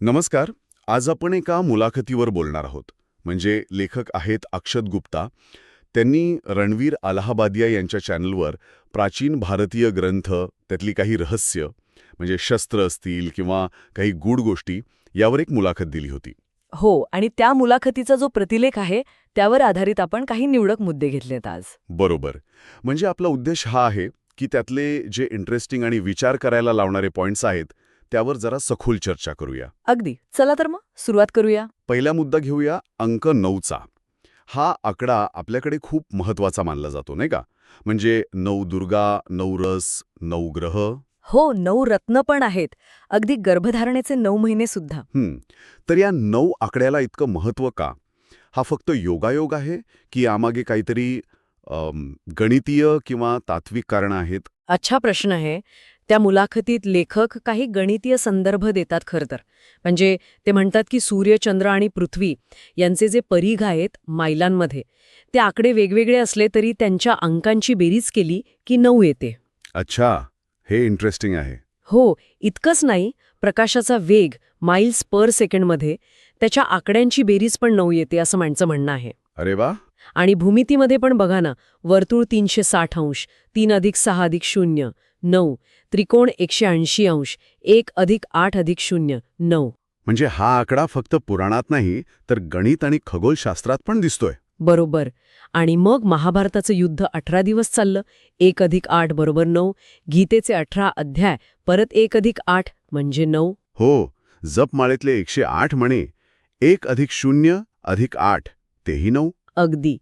नमस्कार आज आपण एका मुलाखतीवर बोलणार आहोत. म्हणजे लेखक आहेत अक्षत गुप्ता. त्यांनी रणवीर अलाहाबादिया यांच्या चॅनलवर प्राचीन भारतीय ग्रंथ त्यातली काही रहस्य म्हणजे शस्त्र असतील किंवा काही गूढ गोष्टी यावर एक मुलाखत दिली होती. हो आणि त्या मुलाखतीचा जो प्रतिलेख आहे त्यावर आधारित आपण काही निवडक मुद्दे घेतलेत आज. बरोबर. म्हणजे आपला उद्देश हा आहे की त्यातले जे इंटरेस्टिंग आणि विचार करायला लावणारे पॉइंट्स आहेत त्यावर जरा सखोल चर्चा करूया. अगदी. चला तर मग सुरुवात करूया. पहिला मुद्दा घेऊया अंक नऊचा. हा आकडा आपल्याकडे खूप महत्त्वाचा मानला जातो नाही का? म्हणजे नऊ दुर्गा नऊ रस नऊ ग्रह. हो नऊ रत्न पण आहेत. अगदी गर्भधारणेचे नऊ महिने सुद्धा. तर या नऊ आकड्याला इतकं महत्त्व का? हा फक्त योगायोग आहे की यामागे काहीतरी गणितीय किंवा तात्विक कारणं आहेत? अच्छा प्रश्न आहे. त्या मुलाखतीत लेखक काही गणितीय संदर्भ देतात खरं तर. म्हणजे ते म्हणतात की सूर्य चंद्र आणि पृथ्वी यांचे जे परीघ आहेत मैलांमध्ये ते आकडे वेगवेगळे असले तरी त्यांच्या अंकांची बेरीज केली की नऊ येते. अच्छा हे इंटरेस्टिंग आहे. हो इतकंच नाही प्रकाशाचा वेग माईल्स पर सेकंडमध्ये त्याच्या आकड्यांची बेरीज पण नऊ येते असं माणचं म्हणणं आहे. अरे वा! आणि भूमितीमध्ये पण बघा ना वर्तुळ तीनशे साठ अंश तीन अधिक सहा अधिक शून्य नऊ. त्रिकोण एकशे ऐंशी अंश. एक अधिक आठ अधिक शून्य. नऊ. म्हणजे हा आकडा फक्त पुराणात नाही तर गणित आणि खगोलशास्त्रात पण दिसतोय. बरोबर. आणि मग महाभारताचं युद्ध अठरा दिवस चाललं. एक अधिक आठ बरोबर नऊ. गीतेचे अठरा अध्याय परत एक अधिक आठ म्हणजे नऊ. हो. जपमाळेतले एकशे आठ म्हणे. एक अधिक शून्य अधिक आठ. तेही नऊ. अगदी.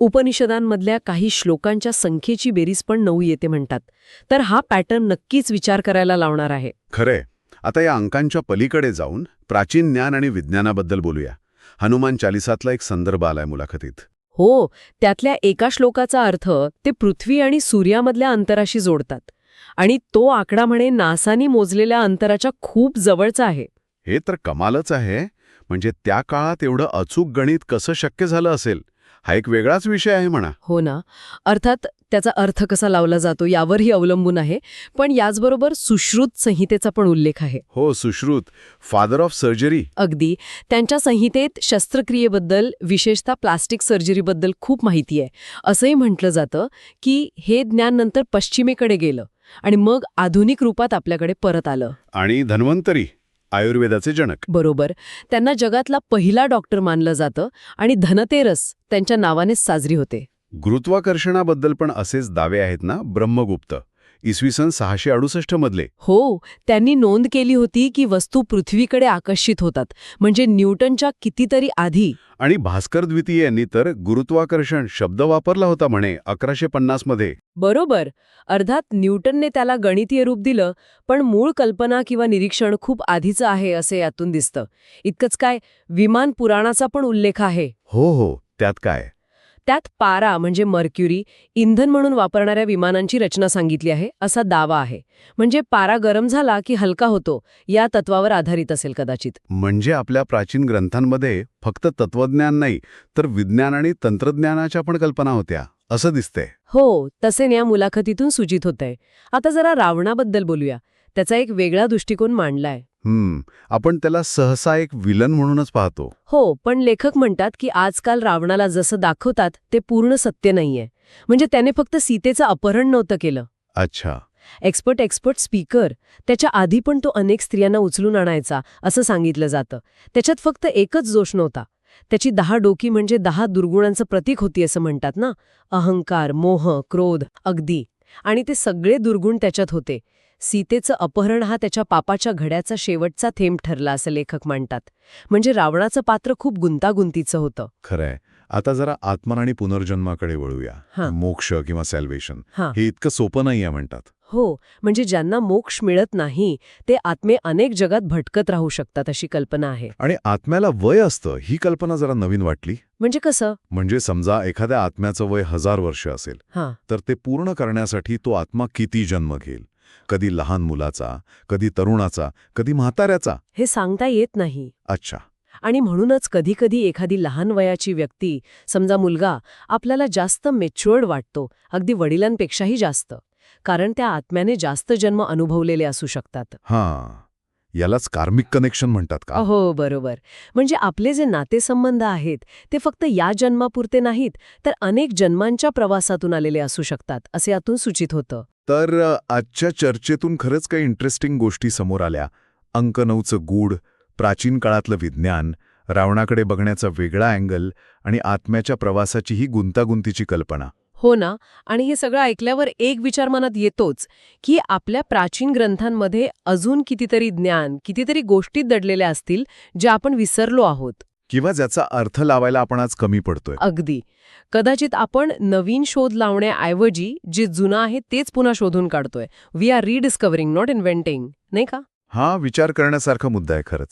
उपनिषदांमधल्या काही श्लोकांच्या संख्येची बेरीज पण नऊ येते म्हणतात. तर हा पॅटर्न नक्कीच विचार करायला लावणार आहे. खरंय. आता या अंकांच्या पलीकडे जाऊन प्राचीन ज्ञान आणि विज्ञानाबद्दल बोलूया. हनुमान चालिसातला एक संदर्भ आलाय मुलाखतीत. हो त्यातल्या एका श्लोकाचा अर्थ ते पृथ्वी आणि सूर्यामधल्या अंतराशी जोडतात आणि तो आकडा म्हणे नासानी मोजलेल्या अंतराच्या खूप जवळचा आहे. हे तर कमालच आहे. म्हणजे त्या काळात एवढं अचूक गणित कसं शक्य झालं असेल? हा एक वेगळाच विषय आहे म्हणा. हो ना. अर्थात त्याचा अर्थ कसा लावला जातो यावरही अवलंबून आहे. पण याचबरोबर सुश्रुत संहितेचा पण उल्लेख आहे. हो सुश्रुत. फादर ऑफ सर्जरी अगदी. त्यांच्या संहितेत शस्त्रक्रियेबद्दल विशेषतः प्लास्टिक सर्जरीबद्दल खूप माहिती आहे. असंही म्हटलं जातं की हे ज्ञान नंतर पश्चिमेकडे गेलं आणि मग आधुनिक रूपात आपल्याकडे परत आलं. आणि धन्वंतरी. आयुर्वेदाचे जनक. बरोबर. त्यांना जगातला पहिला डॉक्टर मानलं जातं आणि धनतेरस त्यांच्या नावानेच साजरी होते. गुरुत्वाकर्षणाबद्दल पण असेच दावे आहेत ना ब्रह्मगुप्त. इसवी सन सहाशे अडुसष्ट मधले. हो त्यांनी नोंद केली होती की वस्तू पृथ्वीकडे आकर्षित होतात म्हणजे न्यूटनच्या कितीतरी आधी. आणि भास्कर द्वितीय यांनी तर गुरुत्वाकर्षण शब्द वापरला होता म्हणे अकराशे पन्नासमध्ये. बरोबर. अर्थात न्यूटनने त्याला गणितीय रूप दिलं पण मूळ कल्पना किंवा निरीक्षण खूप आधीचं आहे असे यातून दिसतं. इतकंच काय विमान पुराणाचा पण उल्लेख आहे. हो हो त्यात काय? त्यात पारा म्हणजे मर्क्युरी इंधन म्हणून वापरणाऱ्या विमानांची रचना सांगितली आहे असा दावा आहे. म्हणजे पारा गरम झाला की हलका होतो या तत्वावर आधारित असेल कदाचित. म्हणजे आपल्या प्राचीन ग्रंथांमध्ये फक्त तत्वज्ञान नाही तर विज्ञान आणि तंत्रज्ञानाच्या पण कल्पना होत्या असं दिसतंय. हो तसे या मुलाखतीतून सूचित होतंय. आता जरा रावणाबद्दल बोलूया. त्याचा एक वेगळा दृष्टिकोन मांडलाय. हम्म आपण त्याला सहसा एक विलन म्हणूनच पाहतो. हो पण लेखक म्हणतात की आजकाल रावणाला जसं दाखवतात ते पूर्ण सत्य नाहीये. म्हणजे त्याने फक्त सीतेचं अपहरण नव्हतं केलं. अच्छा. एक्सपर्ट एक्सपर्ट स्पीकर त्याच्या आधी पण तो अनेक स्त्रियांना उचलून आणायचा असं सांगितलं जातं. त्याच्यात फक्त एकच दोष नव्हता. त्याची दहा डोकी म्हणजे दहा दुर्गुणांचं प्रतीक होती असं म्हणतात ना? अहंकार मोह क्रोध अगदी आणि ते सगळे दुर्गुण त्याच्यात होते. सीतेचं अपहरण हा त्याच्या पापाच्या घड्याचा शेवटचा थेंब ठरला असं लेखक मांडतात म्हणजे रावणाचं पात्र खूप गुंतागुंतीचं होतं. खरंय. आता जरा आत्मन आणि पुनर्जन्माकडे वळूया. हां. मोक्ष किंवा सॅल्वेशन हां. इतकं सोपं नाहीये म्हणतात. हो. म्हणजे ज्यांना मोक्ष मिळत नाही ते आत्मे अनेक जगात भटकत राहू शकतात अशी कल्पना आहे. आणि आत्म्याला वय असतं ही कल्पना जरा नवीन वाटली. म्हणजे कसं? म्हणजे समजा एखाद्या आत्म्याचं वय हजार वर्ष असेल तर ते पूर्ण करण्यासाठी तो आत्मा किती जन्म घेईल? कधी लहान मुलाचा कधी तरुणाचा कधी म्हाताऱ्याचा. हे सांगता येत नाही. अच्छा. आणि म्हणूनच कधीकधी एखादी लहान वयाची व्यक्ती समजा मुलगा आपल्याला जास्त मेच्युअर्ड वाटतो अगदी वडिलांपेक्षाही जास्त. कारण त्या आत्म्याने जास्त जन्म अनुभवलेले असू शकतात. हां. यालाच कार्मिक कनेक्शन म्हणतात का? हो बरोबर. म्हणजे आपले जे नातेसंबंध आहेत ते फक्त या जन्मापुरते नाहीत तर अनेक जन्मांच्या प्रवासातून आलेले असू शकतात असे यातून सूचित होतं. तर आजच्या चर्चेतून खरंच काही इंटरेस्टिंग गोष्टी समोर आल्या. अंक नऊचं गूढ प्राचीन काळातलं विज्ञान रावणाकडे बघण्याचा वेगळा अँगल आणि आत्म्याच्या प्रवासाची ही गुंतागुंतीची कल्पना. हो ना आणि हे सगळं ऐकल्यावर एक विचार मनात येतोच की आपल्या प्राचीन ग्रंथांमध्ये अजून कितीतरी ज्ञान कितीतरी गोष्टी दडलेल्या असतील ज्या आपण विसरलो आहोत. किंवा ज्याचा अर्थ लावायला आपण आज कमी पडतोय. अगदी. कदाचित आपण नवीन शोध लावण्याऐवजी जे जुनं आहे तेच पुन्हा शोधून काढतोय. We are rediscovering not inventing नाही का? हा विचार करण्यासारखा मुद्दा आहे खरंच.